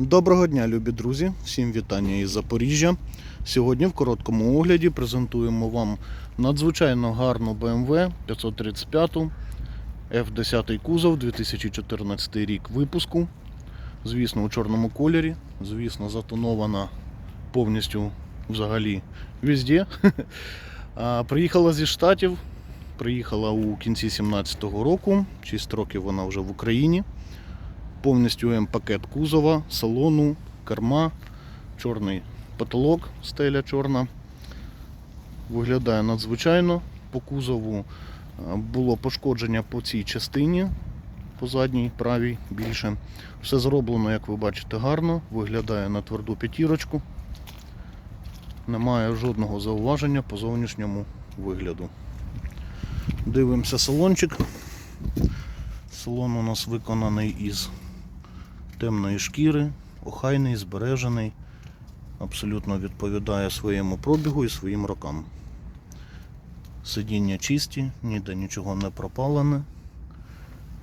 Доброго дня, любі друзі! Всім вітання із Запоріжжя. Сьогодні в короткому огляді презентуємо вам надзвичайно гарну BMW 535 F10 кузов 2014 рік випуску. Звісно, у чорному кольорі. Звісно, затонована повністю взагалі везде. Приїхала зі Штатів. Приїхала у кінці 2017 року. 6 років вона вже в Україні повністю М-пакет кузова, салону, керма, чорний потолок, стеля чорна. Виглядає надзвичайно. По кузову е, було пошкодження по цій частині, по задній, правій більше. Все зроблено, як ви бачите, гарно. Виглядає на тверду п'ятірочку. Немає жодного зауваження по зовнішньому вигляду. Дивимося салончик. Салон у нас виконаний із темної шкіри, охайний, збережений, абсолютно відповідає своєму пробігу і своїм рокам. Сидіння чисті, ніде нічого не пропалене.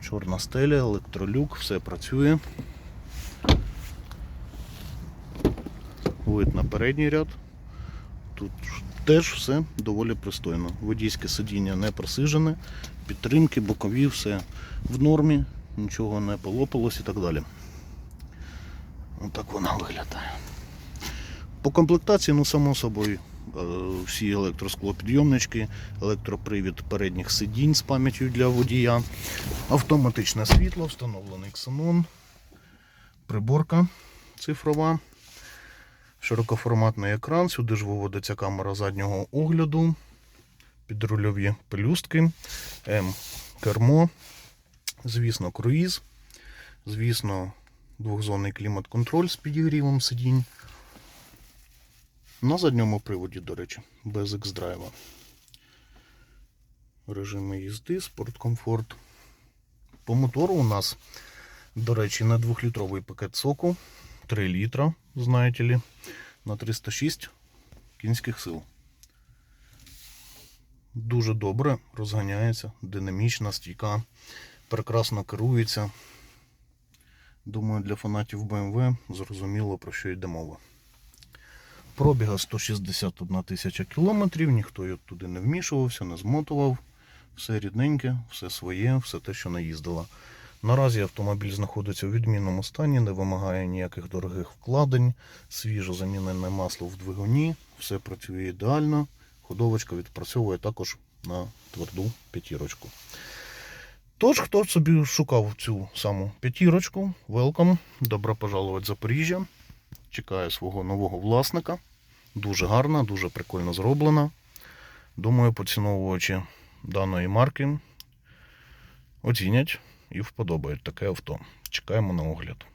Чорна стеля, електролюк, все працює. Вид на передній ряд. Тут теж все доволі пристойно. Водійське сидіння не просижене, підтримки, бокові, все в нормі, нічого не полопалось і так далі. Отак вона виглядає. По комплектації, ну, само собою, е, всі електросклопідйомнички, електропривід передніх сидінь з пам'яттю для водія, автоматичне світло, встановлений ксенон, приборка цифрова, широкоформатний екран, сюди ж виводиться камера заднього огляду, підрульові пелюстки, М-кермо, звісно, круїз, звісно, двохзонний клімат-контроль з підігрівом сидінь. На задньому приводі, до речі, без X-драйва. Режими їзди, спорткомфорт. По мотору у нас, до речі, на 2-літровий пакет соку 3 літра, знаєте ли, на 306 кінських сил. Дуже добре розганяється, динамічна, стійка, прекрасно керується. Думаю, для фанатів BMW зрозуміло про що йде мова. Пробіга 161 тисяча кілометрів, ніхто туди не вмішувався, не змотував. Все рідненьке, все своє, все те, що наїздила. Наразі автомобіль знаходиться у відмінному стані, не вимагає ніяких дорогих вкладень, свіжо замінене масло в двигуні, все працює ідеально. Ходовочка відпрацьовує також на тверду п'ятірочку. Тож, хто собі шукав цю саму п'ятірочку, велкам, добро пожаловать в Запоріжжя. Чекаю свого нового власника. Дуже гарна, дуже прикольно зроблена. Думаю, поціновувачі даної марки оцінять і вподобають таке авто. Чекаємо на огляд.